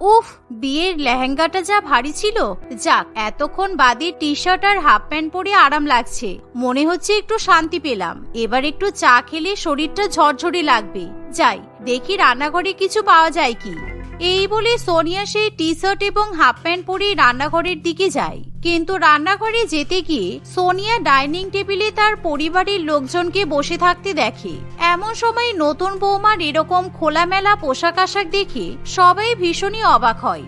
উফ, বিয়ের লেহেঙ্গাটা যা ভারী ছিল। যাক, এতক্ষণ বাদে টি শার্ট আর হাফ প্যান্ট পরে আরাম লাগছে। মনে হচ্ছে একটু শান্তি পেলাম। এবার একটু চা খেলে শরীরটা ঝরঝরে লাগবে। যাই, দেখি রান্নাঘরে কিছু পাওয়া যায় কি। এই বলে সোনিয়া সেই টি শার্ট এবং হাফ প্যান্ট পরে রান্নাঘরের দিকে যায়। কিন্তু রান্নাঘরে যেতে গিয়ে সোনিয়া ডাইনিং টেবিলে তার পরিবারের লোকজনকে বসে থাকতে দেখে। এমন সময় নতুন বৌমার এরকম খোলামেলা পোশাক আশাক দেখে সবাই ভীষণই অবাক হয়।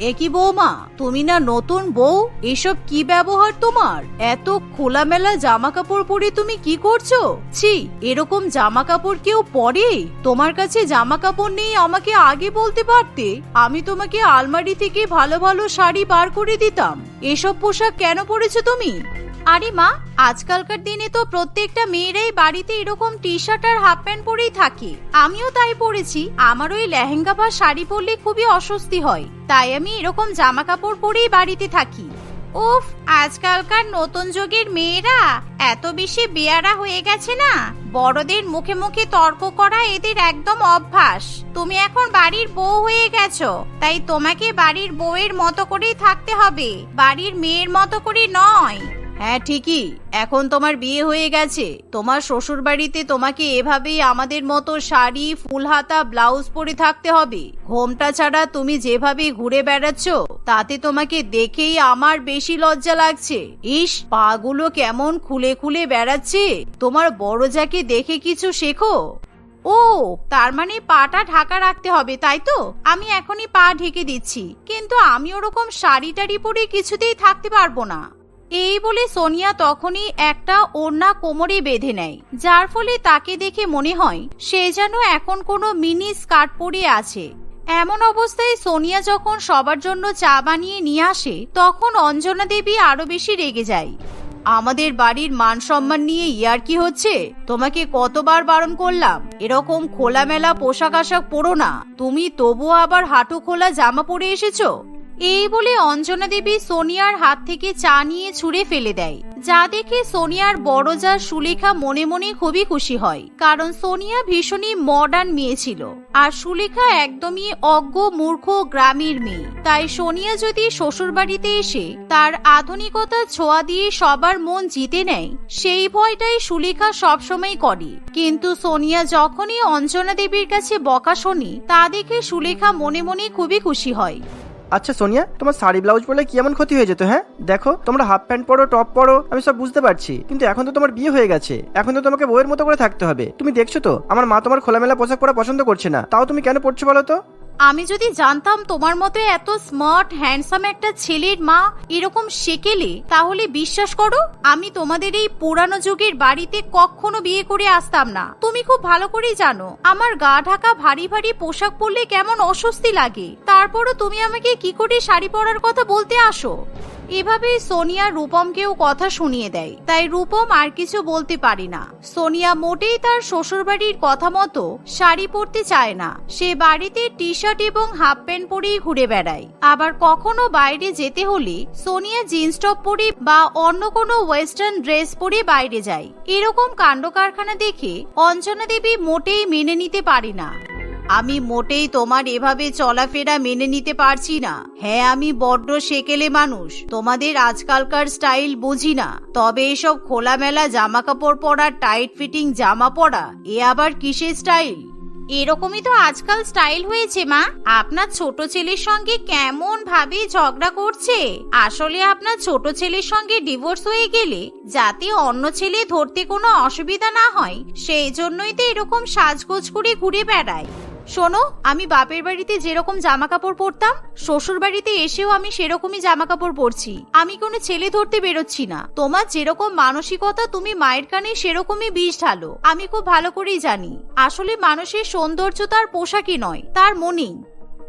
একই বৌমা? তুমি না নতুন বউ, এসব কি ব্যবহার তোমার? এত খোলামেলা জামা কাপড় পরে তুমি কি করছ? ছি, এরকম জামা কাপড় কেউ পরে? তোমার কাছে জামা কাপড় নেই আমাকে আগে বলতে পারতে? আমি তোমাকে আলমারি থেকে ভালো ভালো শাড়ি বার করে দিতাম। এসব পোশাক কেন পরেছো তুমি? আরে মা, আজকালকার দিনে তো প্রত্যেকটা মেয়েরাই বাড়িতে এরকম টি শার্ট আর হাফ প্যান্ট পরেই থাকে। আমিও তাই পরেছি। আমার ওই লেহেঙ্গা বা শাড়ি পরলে খুবই অস্বস্তি হয়। তাই আমি এরকম জামা কাপড় পরেই বাড়িতে থাকি। উফ, আজকালকার নতুন যুগের মেয়েরা এত বেশি বেয়ারা হয়ে গেছে না? বড়দের মুখে মুখে তর্ক করা এদের একদম অভ্যাস। তুমি এখন বাড়ির বউ হয়ে গেছো। তাই তোমাকে বাড়ির বউয়ের মতো করেই থাকতে হবে। বাড়ির মেয়ের মতো করে নয়। হ্যাঁ ঠিকই। এখন তোমার বিয়ে হয়ে গেছে। তোমার শ্বশুর বাড়িতে তোমাকে এভাবেই আমাদের মতো শাড়ি ফুল হাতা ব্লাউজ পরে থাকতে হবে। ঘোমটা ছাড়া তুমি যেভাবে ঘুরে বেড়াচ্ছ, তাতে তোমাকে দেখেই আমার বেশি লজ্জা লাগছে। ইস, পাগুলো কেমন খুলে খুলে বেড়াচ্ছে। তোমার বড় যাকে দেখে কিছু শেখো? ও, তার মানে পাটা ঢাকা রাখতে হবে, তাই তো? আমি এখনই পা ঢেকে দিচ্ছি। কিন্তু আমি ওরকম শাড়ি টাড়ি পরে কিছুতেই থাকতে পারব না। এই বলে সোনিয়া তখনই একটা ওড়না কোমরে বেঁধে নেয়, যার ফলে তাকে দেখে মনে হয় সে যেন এখন কোনো মিনি স্কার্ট পরে আছে। এমন অবস্থায় সোনিয়া যখন সবার জন্য চা বানিয়ে নিয়ে আসে, তখন অঞ্জনা দেবী আরও বেশি রেগে যায়। আমাদের বাড়ির মান সম্মান নিয়ে ইয়ার কি হচ্ছে? তোমাকে কতবার বারণ করলাম, এরকম খোলামেলা পোশাক আশাক পরো না। তুমি তবুও আবার হাঁটু খোলা জামা পরে এসেছ? এই বলে অঞ্জনা দেবী সোনিয়ার হাত থেকে চা নিয়ে ছুঁড়ে ফেলে দেয়। যা দেখে সোনিয়ার বড় যা সুলেখা মনে মনে খুবই খুশি হয়, কারণ সোনিয়া ভীষণই মডার্ন মেয়ে ছিল। আর সুলেখা একদমই অজ্ঞ, মূর্খ, গ্রামের মেয়ে। তাই সোনিয়া যদি শ্বশুর বাড়িতে এসে তার আধুনিকতার ছোঁয়া দিয়ে সবার মন জিতে নেয়, সেই ভয়টাই সুলেখা সবসময় করে। কিন্তু সোনিয়া যখনই অঞ্জনা দেবীর কাছে বকা শোনে, তা দেখে সুলেখা মনে মনে খুবই খুশি হয়। আচ্ছা সোনিয়া, তোমার শাড়ি, ব্লাউজ পরলে কি এমন ক্ষতি হয়ে যেত হ্যাঁ? দেখো, তোমরা হাফ প্যান্ট পরো টপ পরো, আমি সব বুঝতে পারছি। কিন্তু এখন তো তোমার বিয়ে হয়ে গেছে। এখন তো তোমাকে বইয়ের মতো করে থাকতে হবে। তুমি দেখছ তো, আমার মা তোমার খোলামেলা পোশাক পরা পছন্দ করছে না। তাও তুমি কেন পড়ছো বলো তো? আমি যদি জানতাম তোমার মতো এত স্মার্ট হ্যান্ডসাম একটা ছেলের মা এরকম শেকেলে তাহলে বিশ্বাস করো, আমি তোমাদের এই পুরানো যুগের বাড়িতে কখনো বিয়ে করে আসতাম না। তুমি খুব ভালো করেই জানো, আমার গা ঢাকা ভারী ভারী পোশাক পরলে কেমন অস্বস্তি লাগে। তারপরও তুমি আমাকে কি করে শাড়ি পরার কথা বলতে আসো? এভাবে সোনিয়া রূপমকেও কথা শুনিয়ে দেয়। তাই রূপম আর কিছু বলতে পারে না। সোনিয়া মোটেই তার শ্বশুরবাড়ির কথা মতো শাড়ি পরতে চায় না। সে বাড়িতে টি শার্ট এবং হাফ প্যান্ট পরেই ঘুরে বেড়ায়। আবার কখনো বাইরে যেতে হলে সোনিয়া জিন্স টপ পরে বা অন্য কোনো ওয়েস্টার্ন ড্রেস পরে বাইরে যায়। এরকম কাণ্ড কারখানা দেখে অঞ্জনা দেবী মোটেই মেনে নিতে পারে না। আমি মোটেই তোমার এভাবে চলাফেরা মেনে নিতে পারছি না। হ্যাঁ আমি বড্ড সেকেলে মানুষ। তোমাদের আজকালকার স্টাইল বুঝি না। তবে এসব খোলামেলা জামা কাপড় পরা, টাইট ফিটিং জামা পরা, এ আবার কিসের স্টাইল? এরকমই তো আজকাল স্টাইল হয়েছে, মা। আপনার ছোট ছেলের সঙ্গে কেমন ভাবে ঝগড়া করছে? আসলে আপনার ছোট ছেলের সঙ্গে ডিভোর্স হয়ে গেলে যাতে অন্য ছেলে ধরতে কোনো অসুবিধা না হয়, সেই জন্যই তো এরকম সাজগোজ করে ঘুরে বেড়ায়। শোনো, আমি বাপের বাড়িতে যেরকম জামা কাপড় পরতাম, শ্বশুর বাড়িতে এসেও আমি সেরকমই জামা কাপড় পরছি। আমি কোনো ছেলে ধরতে বেরোচ্ছি না। তোমার যেরকম মানসিকতা, তুমি মায়ের কানে সেরকমই বিষ ঢালো। আমি খুব ভালো করেই জানি। আসলে মানুষের সৌন্দর্য তার পোশাকই নয়, তার মনেই।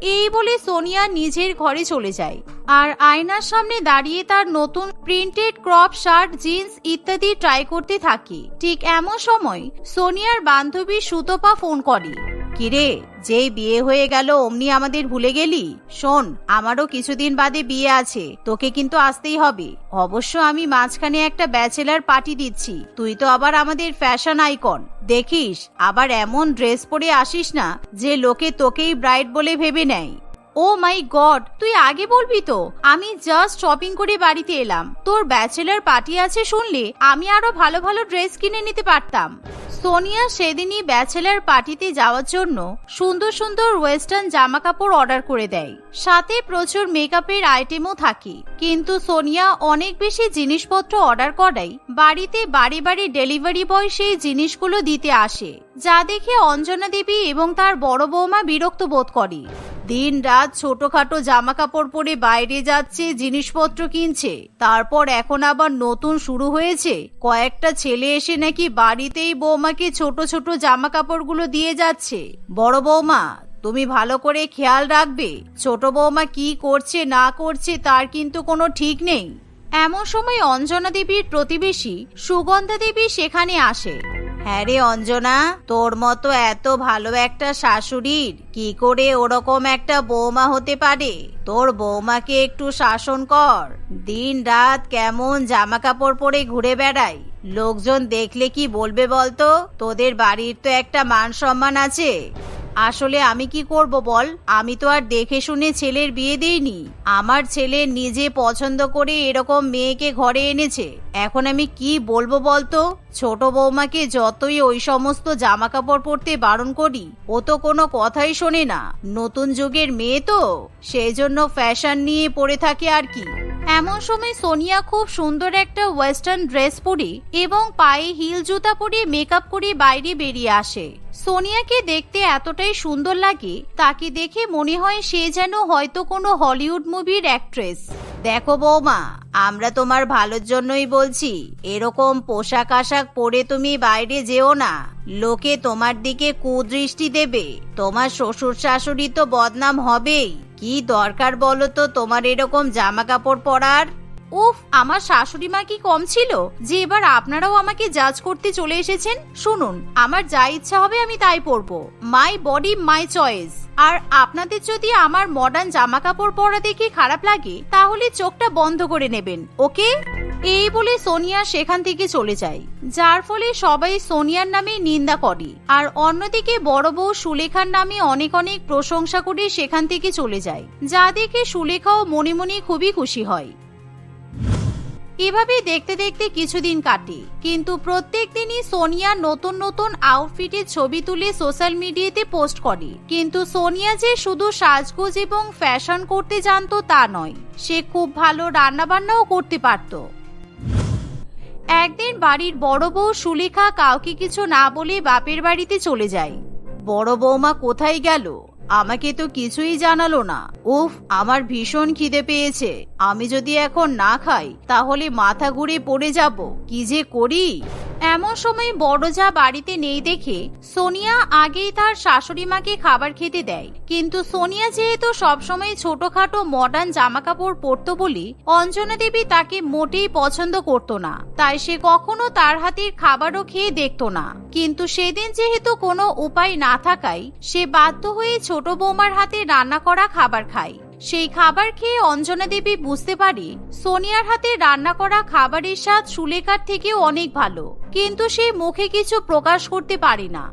এই বলে সোনিয়া নিজের ঘরে চলে যায়। আর আয়নার সামনে দাঁড়িয়ে তার নতুন প্রিন্টেড ক্রপ শার্ট, জিন্স ইত্যাদি ট্রাই করতে থাকে। ঠিক এমন সময় সোনিয়ার বান্ধবী সুতপা ফোন করে, কিরে, যেই বিয়ে হয়ে গেল, অমনি আমাদের ভুলে গেলি? শোন, আমারও কিছুদিন বাদে বিয়ে আছে, তোকে কিন্তু আসতেই হবে। অবশ্য আমি মাঝখানে একটা ব্যাচেলার পার্টি দিচ্ছি, তুই তো আবার আমাদের ফ্যাশন আইকন দেখিস আবার এমন ড্রেস পরে আসিস না যে লোকে তোকেই ব্রাইট বলে ভেবে নেয়। ও মাই গড, তুই আগে বলবি তো? আমি জাস্ট শপিং করে বাড়িতে এলাম। তোর ব্যাচেলার পার্টি আছে শুনলে? আমি আরও ভালো ভালো ড্রেস কিনে নিতে পারতাম। সোনিয়া সেদিনই ব্যাচেলার পার্টিতে যাওয়ার জন্য সুন্দর সুন্দর ওয়েস্টার্ন জামা কাপড় অর্ডার করে দেয়। সাথে প্রচুর মেকআপের আইটেমও থাকে। কিন্তু সোনিয়া অনেক বেশি জিনিসপত্র অর্ডার করাই বাড়িতে বাড়ি বাড়ি ডেলিভারি বয় সেই জিনিসগুলো দিতে আসে, যা দেখে অঞ্জনা দেবী এবং তার বড় বৌমা বিরক্ত বোধ করে। দিন রাত ছোটখাটো জামা কাপড় পরে বাইরে যাচ্ছে, জিনিসপত্র কিনছে। তারপর এখন আবার নতুন শুরু হয়েছে। কয়েকটা ছেলে এসে নাকি বাড়িতেই বৌমাকে ছোট ছোট জামা কাপড়গুলো দিয়ে যাচ্ছে। বড় বৌমা, তুমি ভালো করে খেয়াল রাখবে। ছোট বৌমা কি করছে, না করছে, তার কিন্তু কোনো ঠিক নেই। এমন সময় অঞ্জনা দেবীর প্রতিবেশী সুগন্ধা দেবী সেখানে আসে। হ্যাঁ রে অঞ্জনা, তোর মতো এত ভালো একটা শাশুড়ির কি করে ওরকম একটা বৌমা হতে পারে? তোর বৌমাকে একটু শাসন কর। দিন রাত কেমন জামা কাপড় পরে ঘুরে বেড়াই লোকজন দেখলে কি বলবে বলতো? তোদের বাড়ির তো একটা মান সম্মান আছে। আসলে আমি কি করব বল? আমি তো আর দেখে শুনে ছেলের বিয়ে দেইনি। আমার ছেলে নিজে পছন্দ করে এরকম মেয়েকে ঘরে এনেছে। এখন আমি কি বলব বলতো? ছোট বৌমাকে যতই ওই সমস্ত জামা কাপড় পরতে বারণ করি, ও তো কোনো কথাই শোনে না। নতুন যুগের মেয়ে তো। সেই জন্য ফ্যাশন নিয়ে পড়ে থাকে আর কি। এমন সময় সোনিয়া খুব সুন্দর একটা ওয়েস্টার্ন ড্রেস পরি এবং পায়ে হিল জুতা পরে মেকআপ করে বাইরে বেরিয়ে আসে। সোনিয়াকে দেখতে এতটাই সুন্দর লাগে, তাকে দেখে মনে হয় সে যেন হয়তো কোনো হলিউড মুভির অ্যাক্ট্রেস দেখো বৌমা, আমরা তোমার ভালোর জন্যই বলছি, এরকম পোশাক আশাক পরে তুমি বাইরে যেও না। লোকে তোমার দিকে কুদৃষ্টি দেবে, তোমার শ্বশুর শাশুড়ি তো বদনাম হবেই। কি দরকার বলো তো, তোমার এরকম জামা কাপড় পরার? উফ, আমার শাশুড়ি মা কি কম ছিল? যে এবার আপনারাও আমাকে জাজ করতে চলে এসেছেন, শুনুন, আমার যা ইচ্ছা হবে আমি তাই পরবো। মাই বডি মাই চয়েস আর আপনাদের যদি আমার মডার্ন জামা কাপড় পরা দেখে খারাপ লাগে, তাহলে চোখটা বন্ধ করে নেবেন ওকে এই বলে সোনিয়া সেখান থেকে চলে যায়। যার ফলে সবাই সোনিয়ার নামে নিন্দা করে। আর অন্যদিকে বড় বউ সুলেখার নামে অনেক অনেক প্রশংসা করে সেখান থেকে চলে যায়। যা দেখে সুলেখাও মনে মনে খুবই খুশি হয়। এভাবে দেখতে দেখতে কিছুদিন কাটে। কিন্তু প্রত্যেক দিনই সোনিয়া নতুন নতুন আউটফিটের ছবি তুলে সোশ্যাল মিডিয়াতে পোস্ট করে। কিন্তু সোনিয়া যে শুধু সাজগোজ এবং ফ্যাশন করতে জানতো তা নয়। সে খুব ভালো রান্নাবান্নাও করতে পারত। একদিন বাড়ির বড় বউ সুলেখা কাউকে কিছু না বলে বাপের বাড়িতে চলে যায়। বড় বৌমা কোথায় গেল? আমাকে তো কিছুই জানালো না। উফ, আমার ভীষণ খিদে পেয়েছে। আমি যদি এখন না খাই, তাহলে মাথা ঘুরে পড়ে যাব। কি যে করি? এমন সময় বড় যা বাড়িতে নেই দেখে সোনিয়া আগেই তার শাশুড়ি মাকে খাবার খেতে দেয়। কিন্তু সোনিয়া যেহেতু সবসময় ছোটখাটো মডার্ন জামা কাপড় পরতো বলে অঞ্জনা দেবী তাকে মোটেই পছন্দ করতো না। তাই সে কখনো তার হাতের খাবারও খেয়ে দেখতো না। কিন্তু সেদিন যেহেতু কোনো উপায় না থাকায় সে বাধ্য হয়ে ছোট বৌমার হাতে রান্না করা খাবার খায়। সেই খাবার খেয়ে অঞ্জনা দেবী বুঝতে পারে সোনিয়ার হাতে রান্না করা খাবারের স্বাদ সুলেখার থেকেও অনেক ভালো, কিন্তু সে মুখে কিছু প্রকাশ করতে পারে না।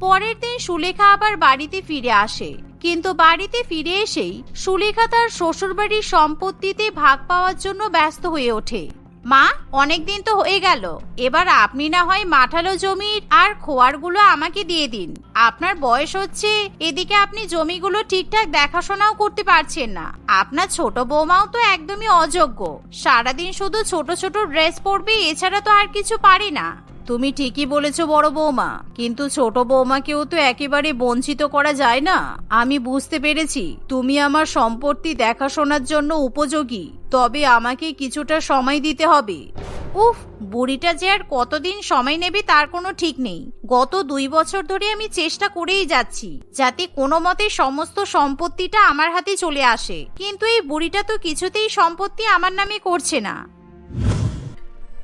পরের দিন সুলেখা আবার বাড়িতে ফিরে আসে, কিন্তু বাড়িতে ফিরে এসেই সুলেখা তার শ্বশুরবাড়ির সম্পত্তিতে ভাগ পাওয়ার জন্য ব্যস্ত হয়ে ওঠে। মা, অনেকদিন তো হয়ে গেল। এবার আপনি না হয় মাঠালো জমির আর খোয়ারগুলো আমাকে দিয়ে দিন। আপনার বয়স হচ্ছে, এদিকে আপনি জমিগুলো ঠিকঠাক দেখাশোনাও করতে পারছেন না। আপনার ছোট বৌমাও তো একদমই অযোগ্য। সারাদিন শুধু ছোট ছোট ড্রেস পরবে, এছাড়া তো আর কিছু পারি না। তুমি ঠিকই বলেছ বড় বৌমা, কিন্তু ছোট বৌমাকেও তো একেবারে বঞ্চিত করা যায় না। আমি বুঝতে পেরেছি, তুমি আমার সম্পত্তি দেখাশোনার জন্য উপযোগী, তবে আমাকে কিছুটা সময় দিতে হবে। উফ, বুড়িটা যে আর কতদিন সময় নেবে তার কোনো ঠিক নেই। গত দুই বছর ধরে আমি চেষ্টা করেই যাচ্ছি, যাতে কোনো মতে সমস্ত সম্পত্তিটা আমার হাতে চলে আসে। কিন্তু এই বুড়িটা তো কিছুতেই সম্পত্তি আমার নামে করছে না।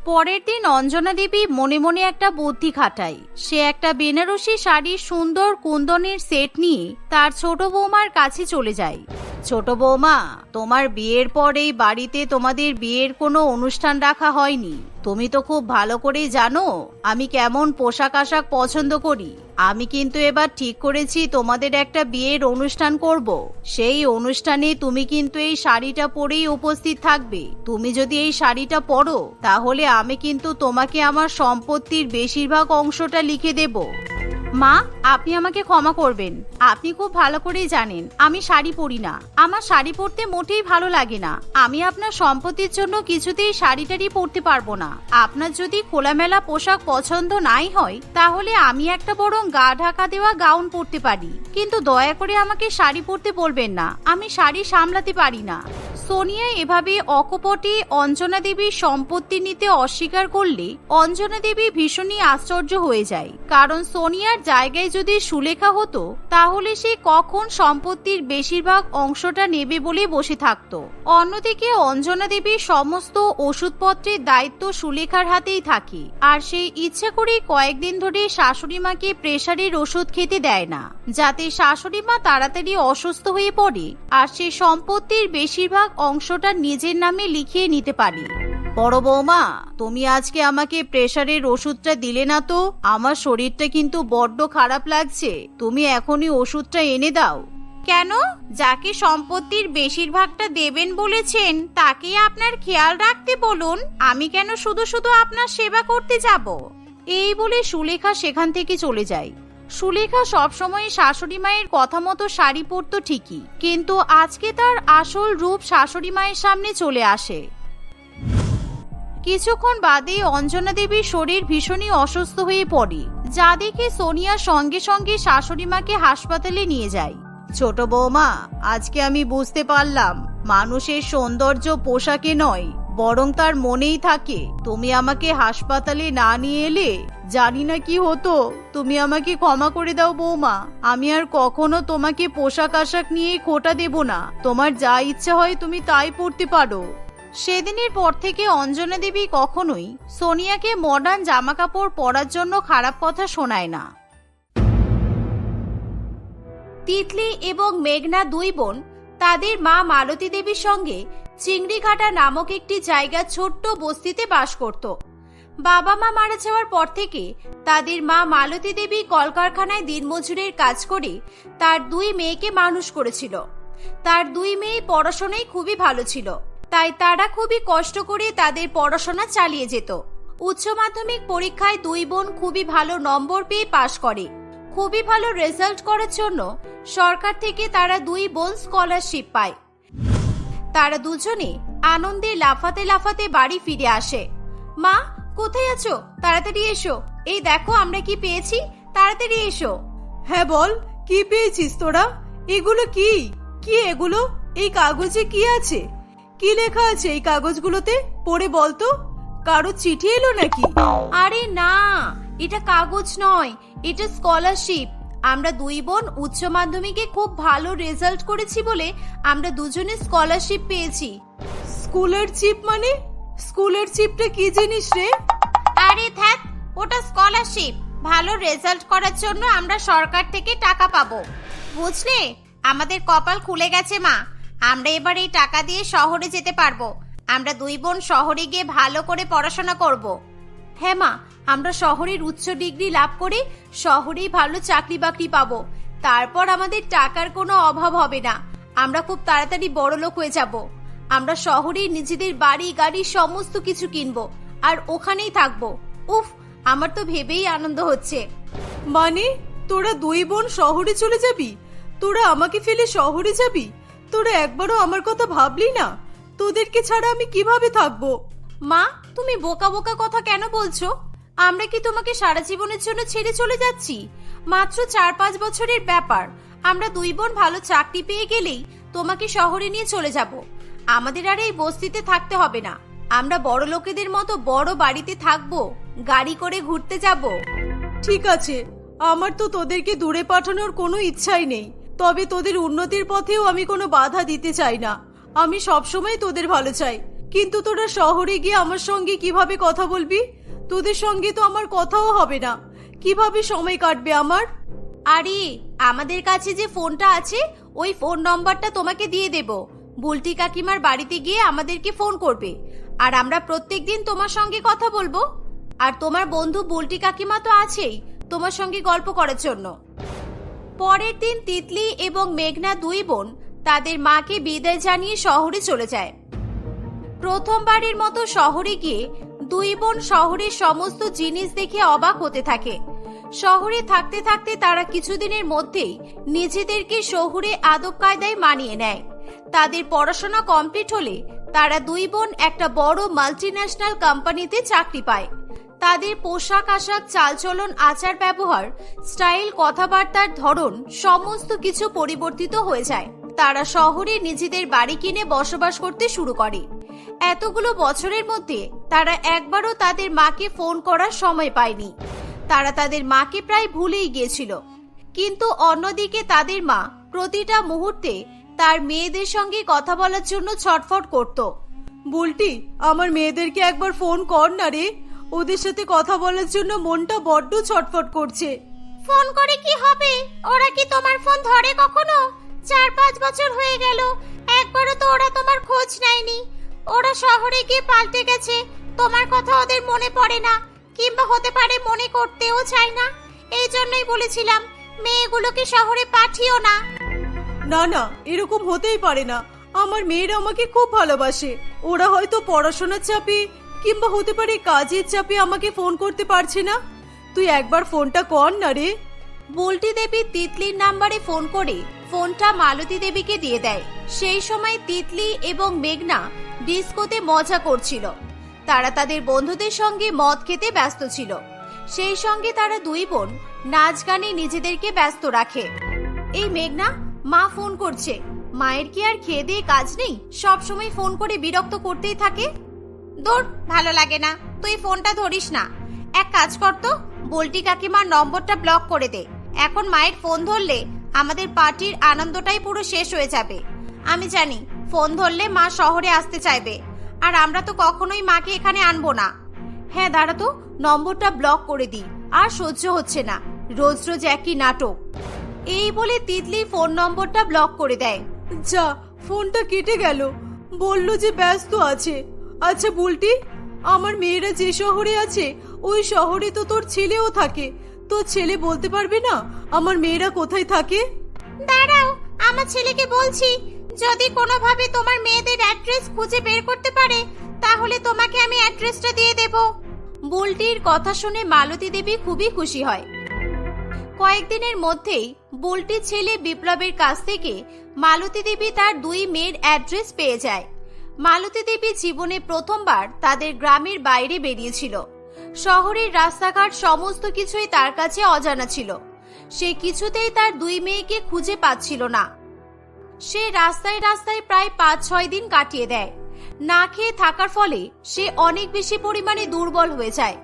পরের দিন অঞ্জনা দেবী মনে মনে একটা বুদ্ধি খাটায়। সে একটা বেনারসি শাড়ির সুন্দর কুন্দনের সেট নিয়ে তার ছোট বৌমার কাছে চলে যায়। ছোট বৌমা, তোমার বিয়ের পর এই বাড়িতে তোমাদের বিয়ের কোনো অনুষ্ঠান রাখা হয়নি। তুমি তো খুব ভালো করেই জানো আমি কেমন পোশাক আশাক পছন্দ করি। আমি কিন্তু এবার ঠিক করেছি তোমাদের একটা বিয়ের অনুষ্ঠান করব। সেই অনুষ্ঠানে তুমি কিন্তু এই শাড়িটা পরেই উপস্থিত থাকবে। তুমি যদি এই শাড়িটা পরো, তাহলে আমি কিন্তু তোমাকে আমার সম্পত্তির বেশিরভাগ অংশটা লিখে দেব। মা, আপনি আমাকে ক্ষমা করবেন। আপনি খুব ভালো করেই জানেন, আমি শাড়ি পরি না। আমার শাড়ি পরতে মোটেই ভালো লাগে না। আমি আপনার সম্পত্তির জন্য কিছুতেই শাড়ি টাড়ি পরতে পারব না। আপনার যদি খোলামেলা পোশাক পছন্দ নাই হয়, তাহলে আমি একটা বরং গা ঢাকা দেওয়া গাউন পরতে পারি। কিন্তু দয়া করে আমাকে শাড়ি পরতে বলবেন না। আমি শাড়ি সামলাতে পারি না। সোনিয়া এভাবে অকপটে অঞ্জনা দেবীর সম্পত্তি নিতে অস্বীকার করলে অঞ্জনা দেবী ভীষণই আশ্চর্য হয়ে যায়। কারণ সোনিয়ার জায়গায় যদি সুলেখা হতো, তাহলে সে কখন সম্পত্তির বেশিরভাগ অংশটা নেবে বলে বসে থাকত। অন্যদিকে অঞ্জনা দেবীর সমস্ত ওষুধপত্রের দায়িত্ব সুলেখার হাতেই থাকে। আর সে ইচ্ছা করে কয়েকদিন ধরে শাশুড়ি মাকে প্রেশারের ওষুধ খেতে দেয় না। যাতে শাশুড়ি মা তাড়াতাড়ি অসুস্থ হয়ে পড়ে, আর সে সম্পত্তির বেশিরভাগ অংশটা নিজের নামে লিখিয়ে নিতে পারি। বড় বৌমা, তুমি আজকে আমাকে প্রেশারের ওষুধটা দিলে না তো? আমার শরীরটা কিন্তু বড্ড খারাপ লাগছে। তুমি এখনই ওষুধটা এনে দাও। কেন? যাকে সম্পত্তির বেশিরভাগটা দেবেন বলেছেন, তাকে আপনার খেয়াল রাখতে বলুন। আমি কেন শুধু শুধু আপনার সেবা করতে যাব? এই বলে সুলেখা সেখান থেকে চলে যায়। সুলেখা সবসময় শাশুড়ি মায়ের কথা মতো শাড়ি পরতো ঠিকই, কিন্তু আজকে তার আসল রূপ শাশুড়ি মায়ের সামনে চলে আসে। কিছুক্ষণ বাদে অঞ্জনা দেবীর শরীর ভীষণই অসুস্থ হয়ে পড়ে, যা দেখে সোনিয়া সঙ্গে সঙ্গে শাশুড়ি মাকে হাসপাতালে নিয়ে যায়। ছোট বৌমা, আজকে আমি বুঝতে পারলাম, মানুষের সৌন্দর্য পোশাকে নয় বরং তার মনেই থাকে, তুমি আমাকে হাসপাতালে না নিয়ে এলে জানি না কি হতো। তুমি আমাকে ক্ষমা করে দাও বৌমা। আমি আর কখনো তোমাকে পোশাক আশাক নিয়ে খোটা দেব না। তোমার যা ইচ্ছা হয় তুমি তাই পড়তে পারো। সেদিনের পর থেকে অঞ্জনা দেবী কখনোই সোনিয়াকে মডার্ন জামা কাপড় পরার জন্য খারাপ কথা শোনায় না। তিতলি এবং মেঘনা দুই বোন তাদের মা মালতী দেবীর সঙ্গে চিংড়িঘাটা নামক একটি জায়গা ছোট্ট বস্তিতে বাস করত। বাবা মা মারা যাওয়ার পর থেকে তাদের মা মালতী দেবী কলকারখানায় দিনমজুরের কাজ করে তার দুই মেয়েকে মানুষ করেছিল। তার দুই মেয়ে পড়াশোনায় খুবই ভালো ছিল, তাই তারা খুবই কষ্ট করে তাদের পড়াশোনা চালিয়ে যেত। উচ্চ মাধ্যমিক পরীক্ষায় দুই বোন খুবই ভালো নম্বর পেয়ে পাশ করে। খুবই ভালো রেজাল্ট করার জন্য সরকার থেকে তারা দুই বোন স্কলারশিপ পায়। তারা দুজনে আনন্দে লাফাতে লাফাতে বাড়ি ফিরে আসে। মা কোথায় আছো? তাড়াতাড়ি এসো। এই দেখো আমরা কি পেয়েছি। তাড়াতাড়ি এসো। হ্যাঁ বল কি পেয়েছিস তোরা? এগুলো কি? কি এগুলো? এই কাগজে কি আছে? কি লেখা আছে এই কাগজগুলোতে? পড়ে বল তো। কারও চিঠি এলো নাকি? আরে না এটা কাগজ নয় এটা স্কলারশিপ। আমরা দুই বোন উচ্চ মাধ্যমিকে খুব ভালো রেজাল্ট করেছি বলে আমরা দুজনে স্কলারশিপ পেয়েছি। স্কুলের চিপ মানে? স্কুলের চিপটা কি জিনিস রে? আরে ধ্যাত ওটা স্কলারশিপ ভালো রেজাল্ট করার জন্য আমরা সরকার থেকে টাকা পাবো। বুঝলে? আমাদের কপাল খুলে গেছে মা। আমরা এবার এই টাকা দিয়ে শহরে যেতে পারব। আমরা দুই বোন শহরে গিয়ে ভালো করে পড়াশোনা করব। হ্যাঁ মা আমরা শহরের উচ্চ ডিগ্রি লাভ করে শহরেই ভালো চাকরি বাকরি পাবো। তারপর আমাদের টাকার কোনো অভাব হবে না। আমরা খুব তাড়াতাড়ি বড় লোক হয়ে যাব। আমরা শহরেই নিজেদের বাড়ি গাড়ি সমস্ত কিছু কিনবো আর ওখানেই থাকব। উফ আমার তো ভেবেই আনন্দ হচ্ছে। মানে তোরা দুই বোন শহরে চলে যাবি? তোরা আমাকে ফেলে শহরে যাবি? তোরা একবারও আমার কথা ভাবলি না? তোদেরকে ছাড়া আমি কীভাবে থাকব? মা তুমি বোকা বোকা কথা কেন বলছো? আমরা কি তোমাকে সারা জীবনের জন্য ছেড়ে চলে যাচ্ছি? মাত্র চার পাঁচ বছরের ব্যাপার। আমরা দুই বোন ভালো চাকরি পেয়ে গেলেই তোমাকে শহরে নিয়ে চলে যাব। আমাদের আর এই বস্তিতে থাকতে হবে না। আমরা বড় লোকেদের মতো বড় বাড়িতে থাকব, গাড়ি করে ঘুরতে যাব। ঠিক আছে। আমার তো তোদেরকে দূরে পাঠানোর কোনো ইচ্ছাই নেই। তবে তোদের উন্নতির পথেও আমি কোনো বাধা দিতে চাই না। আমি সবসময় তোদের ভালো চাই। কিন্তু তোরা শহরে গিয়ে আমার সঙ্গে কীভাবে কথা বলবি? তোদের সঙ্গে তো আমার কথাও হবে না। কীভাবে সময় কাটবে আমার? আরে, আমাদের কাছে যে ফোনটা আছে, ওই ফোন নম্বরটা তোমাকে দিয়ে দেব। বুলটি কাকিমার বাড়িতে গিয়ে আমাদেরকে ফোন করবে। আর আমরা প্রত্যেক দিন তোমার সঙ্গে কথা বলব। আর তোমার বন্ধু বুলটি কাকিমা তো আছেই, তোমার সঙ্গে গল্প করার জন্য। পরের দিন তিতলি এবং মেঘনা দুই বোন তাদের মাকে বিদায় জানিয়ে শহরে চলে যায়। প্রথমবারের মতো শহরে গিয়ে দুই বোন শহরের সমস্ত জিনিস দেখে অবাক হতে থাকে। শহরে থাকতে থাকতে তারা কিছুদিনের মধ্যেই নিজেদেরকে শহুরে আদব কায়দায় মানিয়ে নেয়। তাদের পড়াশোনা কমপ্লিট হলে তারা দুই বোন একটা বড় মাল্টিন্যাশনাল কোম্পানিতে চাকরি পায়। তাদের পোশাক আশাক, চালচলন, আচার ব্যবহার, স্টাইল, কথাবার্তার ধরন সমস্ত কিছু পরিবর্তিত হয়ে যায়। তারা শহরে নিজেদের বাড়ি কিনে বসবাস করতে শুরু করে। এতগুলো বছরের মধ্যে তারা একবারও তাদের মাকে ফোন করার সময় পায়নি। তারা তাদের মাকে প্রায় ভুলেই গিয়েছিল। কিন্তু অন্যদিকে তাদের মা প্রতিটা মুহূর্তে তার মেয়েদের সঙ্গে কথা বলার জন্য ছটফট করত। বুলটি আমার মেয়েদেরকে একবার ফোন কর না রে। ওদের সাথে কথা বলার জন্য মনটা বড্ড ছটফট করছে। ফোন করে কি হবে? ওরা কি তোমার ফোন ধরে কখনো? চার পাঁচ বছর হয়ে গেল। একবারও তো ওরা তোমার খোঁজ নেয়নি। ওরা শহরে গিয়ে পাল্টে গেছে। তোমার কথা ওদের মনে পড়ে না। কিংবা হতে পারে মনে করতেও চায় না। এই জন্যই বলেছিলাম মেয়েগুলোকে শহরে পাঠিও না। না না এরকম হতেই পারে না। আমার মেয়েরা আমাকে খুব ভালোবাসে। ওরা হয়তো পড়াশোনার চাপে কিংবা হতে পারে কাজের চাপে আমাকে ফোন করতে পারছে না। তুই একবার ফোনটা কর না রে। বুলটি দেবী তিতলির নাম্বারে ফোন করে ফোনটা মালতী দেবীকে দিয়ে দেয়। সেই সময় তিতলি এবং মেঘনা ডিস্কোতে মজা করছিল। তারা তাদের বন্ধুদের সঙ্গে মদ খেতে ব্যস্ত ছিল। সেই সঙ্গে তারা দুই বোন নাচ গানে নিজেদেরকে ব্যস্ত রাখে। এই মেঘনা, মা ফোন করছে। মায়ের কি আর খেয়ে দিয়ে কাজ নেই? সব সময় ফোন করে বিরক্ত করতেই থাকে? দূর ভালো লাগে না। তুই ফোনটা ধরিস না। এক কাজ কর তো, বল্টি কাকিমার নম্বরটা ব্লক করে দে। এখন মায়ের ফোন ধরলে আমাদের পার্টির আনন্দটাই পুরো শেষ হয়ে যাবে। আমি জানি ফোন ধরলে মা শহরে আসতে চাইবে। আর আমরা তো কখনোই মাকে এখানে আনব না। হ্যাঁ দাঁড়া তো নম্বরটা ব্লক করে দিই আর সহ্য হচ্ছে না। রোজ রোজ একই নাটক। এই বলে তিতলি ফোন নম্বরটা ব্লক করে দেয়। যা ফোনটা কেটে গেল। বলল যে ব্যস্ত আছে। আচ্ছা বুলটি আমার মেয়েরা যে শহরে আছে ওই শহরে তো তোর ছেলেও থাকে। তোর ছেলে বলতে পারবে না আমার মেয়েরা কোথায় থাকে? দাঁড়াও আমার ছেলেকে বলছি। যদি কোনোভাবে তোমার মেয়েদের অ্যাড্রেস খুঁজে বের করতে পারে, তাহলে তোমাকে আমি অ্যাড্রেসটা দিয়ে দেব। বুলটির কথা শুনে মালতী দেবী খুবই খুশি হয়। কয়েকদিনের মধ্যেই বুলটির ছেলে বিপ্লবের কাছ থেকে মালতী দেবী তার দুই মেয়ের অ্যাড্রেস পেয়ে যায়। মালতী দেবী জীবনে প্রথমবার তাদের গ্রামের বাইরে বেরিয়েছিল। শহরের রাস্তাঘাট সমস্ত কিছুই তার কাছে অজানা ছিল। সে কিছুতেই তার দুই মেয়েকে খুঁজে পাচ্ছিল না। সে রাস্তায় রাস্তায় প্রায় পাঁচ, ছয় দিন কাটিয়ে দেয়। না খেয়ে থাকার ফলে সে অনেক বেশি পরিমাণে দুর্বল হয়ে যায়।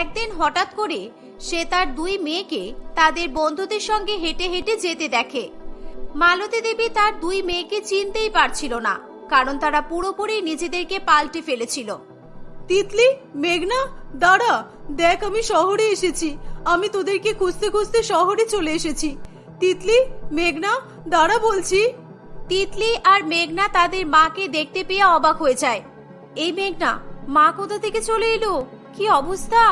একদিন হঠাৎ করে সে তার দুই মেয়েকে তাদের বন্ধুদের সঙ্গে হেঁটে হেঁটে যেতে দেখে। মালতী দেবী তার দুই মেয়েকে চিনতেই পারছিল না, কারণ তারা পুরোপুরি নিজেদেরকে পাল্টে ফেলেছিল। তিতলি, মেঘনা, দাঁড়া, দেখ আমি শহরে এসেছি। আমি তোদেরকে খুঁজতে খুঁজতে শহরে চলে এসেছি। তিতলি মেঘনা দাঁড়া বলছি। তিতলি আর মেঘনা তাদের মাকে দেখতে পেয়ে অবাক হয়ে যায়। এই মেঘনা মা কোথা থেকে চলে এলো? কি অবস্থা?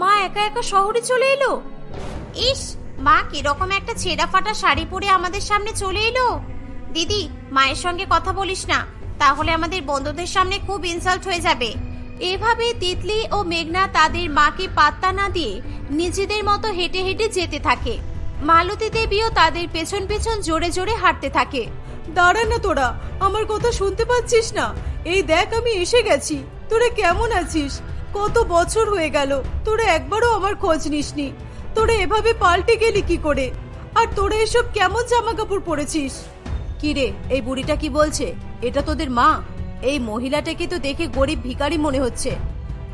মা একা একা শহরে চলে এলো? ইস মা কীরকম একটা ছেঁড়া ফাটা শাড়ি পরে আমাদের সামনে চলে এলো? দিদি মায়ের সঙ্গে কথা বলিস না তাহলে আমাদের বন্ধুদের সামনে খুব ইনসাল্ট হয়ে যাবে। এভাবে তিতলি ও মেঘনা তাদের মাকে পাত্তা না দিয়ে নিজেদের মতো হেঁটে হেঁটে যেতে থাকে। মালতী দেবীও তাদের পেছন পেছন জোরে জোরে হাঁটতে থাকে। দাঁড়া না তোরা আমার কথা শুনতে পাচ্ছিস না। এই দেখ আমি এসে গেছি। তোরা কেমন আছিস? কত বছর হয়ে গেল তোরা একবারও আমার খোঁজ নিসনি। তোরা এভাবে পাল্টে গেলি কি করে? আর তোরা এসব কেমন জামা কাপড় পরেছিস? কি রে এই বুড়িটা কি বলছে? এটা তোদের মা? এই মহিলাটাকে তো দেখে গরিব ভিখারি মনে হচ্ছে।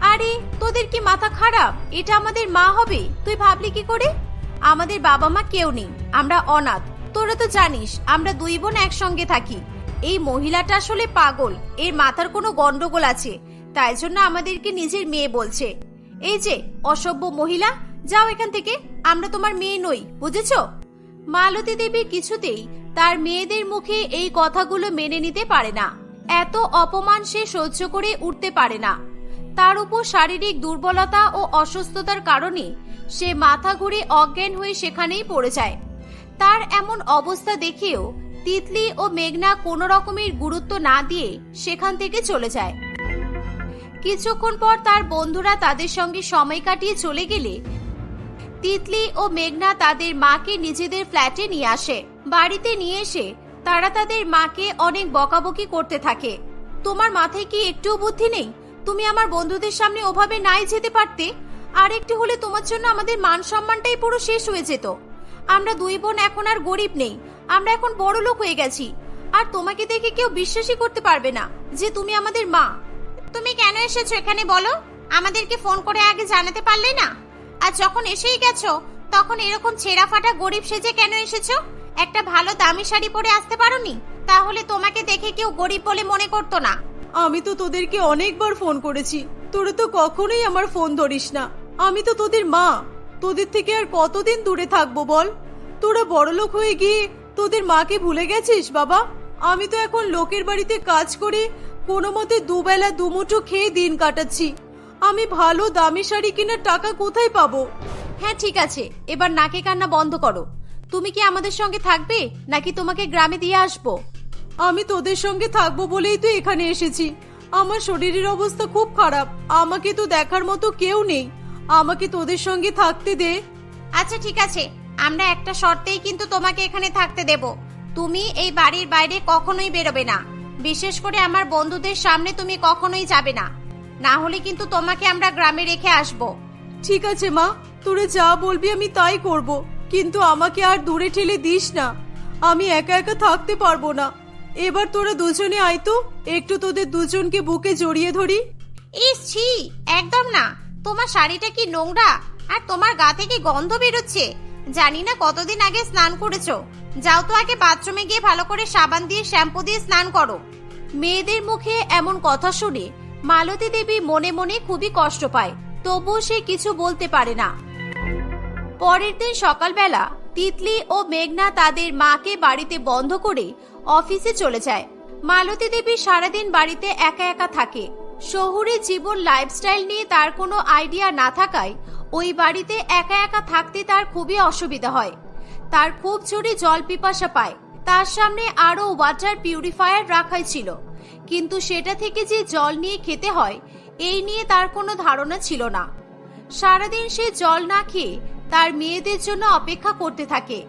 আরে তোদের কি মাথা খারাপ? এটা আমাদের মা হবে? তুই ভাবলি কি করে? আমাদের বাবা মা কেউ নেই, আমরা অনাথ। তোরা তো জানিস, আমরা দুই বোন একসঙ্গে থাকি। এই মহিলাটা আসলে পাগল, এর মাথার কোনো গন্ডগোল আছে, তাই জন্য আমাদেরকে নিজের মেয়ে বলছে। এই যে, অসভ্য মহিলা, যাও এখান থেকে, আমরা তোমার মেয়ে নই, বুঝেছ? মালতী দেবী কিছুতেই তার মেয়েদের মুখে এই কথাগুলো মেনে নিতে পারে না। এত অপমান সে সহ্য করে উঠতে পারে না। তার উপর শারীরিক দুর্বলতা ও অসুস্থতার কারণে সে মাথা ঘুরে অজ্ঞান হয়ে সেখানেই পড়ে যায়। তার এমন অবস্থা দেখেও তিতলি ও মেঘনা কোনো রকমের গুরুত্ব না দিয়ে সেখান থেকে চলে যায়। কিছুক্ষণ পর তার বন্ধুরা তাদের সঙ্গে সময় কাটিয়ে চলে গেলে তিতলি ও মেঘনা তাদের মাকে নিজেদের ফ্ল্যাটে নিয়ে আসে। বাড়িতে নিয়ে এসে তারা তাদের মাকে অনেক বকাবকি করতে থাকে। তোমার মাথায় কি একটুও বুদ্ধি নেই? তুমি আমার বন্ধুদের সামনে ওভাবে নাই যেতে পারতে? আর একটু হলে তোমার জন্য আমাদের মান সম্মানটাই পুরো শেষ হয়ে যেত। আমরা দুই বোন এখন আর গরিব নেই। আমরা এখন বড় লোক হয়ে গেছি। আর তোমাকে দেখে কেউ বিশ্বাসই করতে পারবে না যে তুমি আমাদের মা। তুমি কেন এসেছ এখানে বলো? আমাদেরকে ফোন করে আগে জানাতে পারলে না? আর যখন এসেই গেছো, তখন এরকম ছেঁড়া ফাটা গরিব সেজে কেন এসেছ? একটা ভালো দামি শাড়ি পরে আসতে পারোনি? তাহলে তোমাকে দেখে কেউ গরিব বলে মনে করতো না। আমি তো তোদেরকে অনেকবার ফোন করেছি। তোরা তো কখনোই আমার ফোন ধরিস না। আমি তো তোদের মা। তোদের থেকে আর কতদিন দূরে থাকব বল? তোরা বড়লোক হয়ে গিয়ে তোদের মাকে ভুলে গেছিস বাবা? আমি তো এখন লোকের বাড়িতে কাজ করে কোনো মতে দুবেলা দুমুঠো খেয়ে দিন কাটাচ্ছি। আমি ভালো দামি শাড়ি কেনার টাকা কোথায় পাবো? হ্যাঁ ঠিক আছে। এবার নাকে কান্না বন্ধ করো। তুমি কি আমাদের সঙ্গে থাকবে নাকি তোমাকে গ্রামে দিয়ে আসব? আমি তোদের সঙ্গে থাকব বলেই তো এখানে এসেছি। আমার শরীরের অবস্থা খুব খারাপ। আমাকে তো দেখার মতো কেউ নেই। আমাকে তোদের সঙ্গে থাকতে দে। আচ্ছা ঠিক আছে। আমরা একটা শর্তেই কিন্তু তোমাকে এখানে থাকতে দেব। তুমি এই বাড়ির বাইরে কখনোই বেরোবে না। বিশেষ করে আমার বন্ধুদের সামনে তুমি কখনোই যাবে না। না হলে কিন্তু তোমাকে আমরা গ্রামে রেখে আসব। ঠিক আছে মা। তোরা যা বলবি আমি তাই করব। কিন্তু আমাকে আর দূরে ঠেলে দিস না। আমি একা একা থাকতে পারব না। এবার তোরা দুজনে আয় তো। একটু তোদের দুজনকে বুকে জড়িয়ে ধরি। ইস ছি একদম না। তোমার শাড়িটা কি নোংরা? আর তোমার গা থেকে গন্ধ বেরোচ্ছে? জানি না কতদিন আগে স্নান করেছ। যাও তো আগে বাথরুমে গিয়ে ভালো করে সাবান দিয়ে শ্যাম্পু দিয়ে স্নান করো। মেয়েদের মুখে এমন কথা শুনে মালতী দেবী মনে মনে খুবই কষ্ট পায়, তবুও সে কিছু বলতে পারে না। পরের দিন সকালবেলা তিতলি ও মেঘনা তাদের মাকে বাড়িতে বন্ধ করে অফিসে চলে যায়। মালতী দেবী সারাদিন বাড়িতে একা একা থাকে। শহুরে জীবন লাইফস্টাইল নিয়ে তার কোনো আইডিয়া না থাকায় ওই বাড়িতে একা একা থাকতে তার খুবই অসুবিধা হয়। তার খুব জোরে জল পিপাসা পায়। তার সামনে আরও ওয়াটার পিউরিফায়ার রাখাই ছিল। কিন্তু সেটা থেকে যে জল নিয়ে খেতে হয়, এই নিয়ে তার কোনো ধারণা ছিল না। সারাদিন সে জল না খেয়ে তার মেয়েদের জন্য অপেক্ষা করতে থাকে।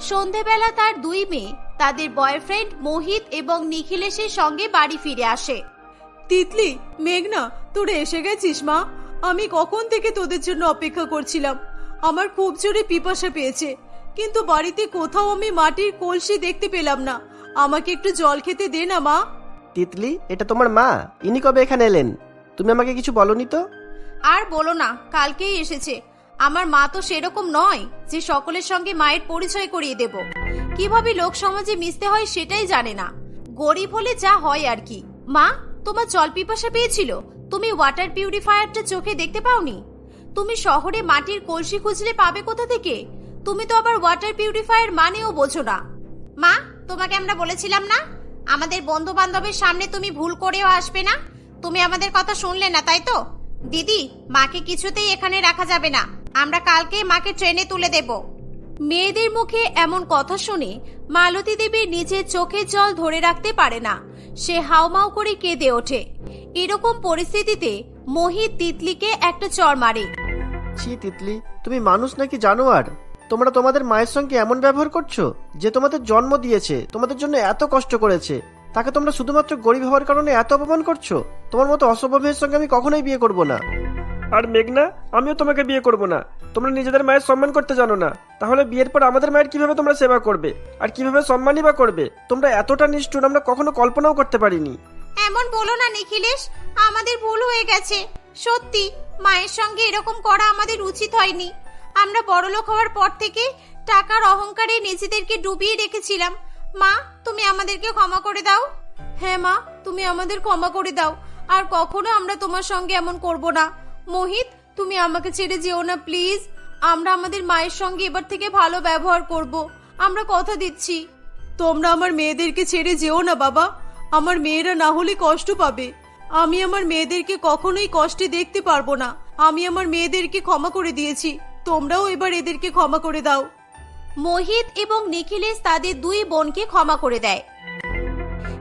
সন্ধেবেলা তার দুই মেয়ে, তাদের বয়ফ্রেন্ড মোহিত এবং নিখিলেশের সঙ্গে বাড়ি ফিরে আসে। তিতলি মেঘনা তোরা এসে গেছিস মা? আমি কখন থেকে তোদের জন্য অপেক্ষা করছিলাম? আমার খুব জোরে পিপাসা পেয়েছে। কিন্তু বাড়িতে কোথাও আমি মাটির কলসি দেখতে পেলাম না। আমাকে একটু জল খেতে দে না মা। তিতলি এটা তোমার মা? ইনি কবে এখানে এলেন? তুমি আমাকে কিছু বলনি তো? আর বলো না কালকেই এসেছে। আমার মা তো সেরকম নয় যে সকলের সঙ্গে মায়ের পরিচয় করিয়ে দেব। কীভাবে লোক সমাজে মিশতে হয় সেটাই জানে না। গরিব হলে যা হয় আর কি। মা তোমার জল পিপাসা পেয়েছিল? তুমি ওয়াটার পিউরিফায়ারটা চোখে দেখতে পাওনি? তুমি শহরে মাটির কলসি খুঁজলে পাবে কোথা থেকে? তুমি তো আবার ওয়াটার পিউরিফায়ার মানেও বোঝো না। মা, তোমাকে আমরা বলেছিলাম না? আমাদের বন্ধু বান্ধবের সামনে তুমি ভুল করেও আসবে না? তুমি আমাদের কথা শুনলে না, তাই তো? দিদি, মাকে কিছুতেই এখানে রাখা যাবে না। আমরা কালকে মাকে ট্রেনে তুলে দেব। মেয়েদের মুখে এমন কথা শুনে মালতী দেবী নিজের চোখে জল ধরে রাখতে পারে না। সে হাউমাউ করে কেঁদে ওঠে। এরকম পরিস্থিতিতে মোহিত তিতলিকে একটা চর মারে। ছি তিতলি, তুমি মানুষ নাকি জানোয়ার? তোমরা তোমাদের মায়ের সঙ্গে এমন ব্যবহার করছ যে তোমাদের জন্ম দিয়েছে, তোমাদের জন্য এত কষ্ট করেছে। তাকে তোমরা শুধুমাত্র গরিব হওয়ার কারণে এত অপমান করছ? তোমার মতো অস্বভাবের সঙ্গে আমি কখনোই বিয়ে করব না। আর মেঘনা, আমিও তোমাকে বিয়ে করব না। তোমরা নিজেদের মায়ের সম্মান করতে জানো না। তাহলে বিয়ের পর আমাদের মায়ের কীভাবে তোমরা সেবা করবে? আর কীভাবে সম্মানই বা করবে? তোমরা এতটা নিষ্ঠুর, আমরা কখনো কল্পনাও করতে পারিনি। এমন বলো না নিখিলেশ, আমাদের ভুল হয়ে গেছে। সত্যি, মায়ের সঙ্গে এরকম করা আমাদের উচিত হয়নি। আমরা বড়লোক হওয়ার পর থেকে টাকার অহংকারে নিজেদেরকে ডুবিয়ে রেখেছিলাম। মা, তুমি আমাদেরকে ক্ষমা করে দাও। হ্যাঁ মা, তুমি আমাদের ক্ষমা করে দাও। আর কখনো আমরা তোমার সঙ্গে এমন করব না। মোহিত তুমি আমাকে ছেড়ে যেও না প্লিজ। আমরা আমাদের মায়ের সঙ্গে এবার থেকে ভালো ব্যবহার করব। আমরা কথা দিচ্ছি। তোমরা আমার মেয়েদেরকে ছেড়ে যেও না বাবা। আমার মেয়েরা না হলে কষ্ট পাবে। আমি আমার মেয়েদেরকে কখনোই কষ্টে দেখতে পারব না। আমি আমার মেয়েদেরকে ক্ষমা করে দিয়েছি। তোমরাও এবার এদেরকে ক্ষমা করে দাও। মোহিত এবং নিখিলেশ তাদের দুই বোনকে ক্ষমা করে দেয়।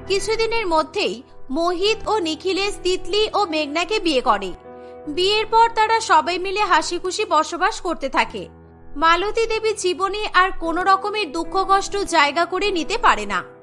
কিছুদিনের মধ্যেই মোহিত ও নিখিলেশ তিতলি ও মেঘনাকে বিয়ে করে। বিয়ের পর তারা সবাই মিলে হাসি খুশি বসবাস করতে থাকে। মালতী দেবী জীবনে আর কোনো রকমের দুঃখ কষ্ট জায়গা করে নিতে পারে না।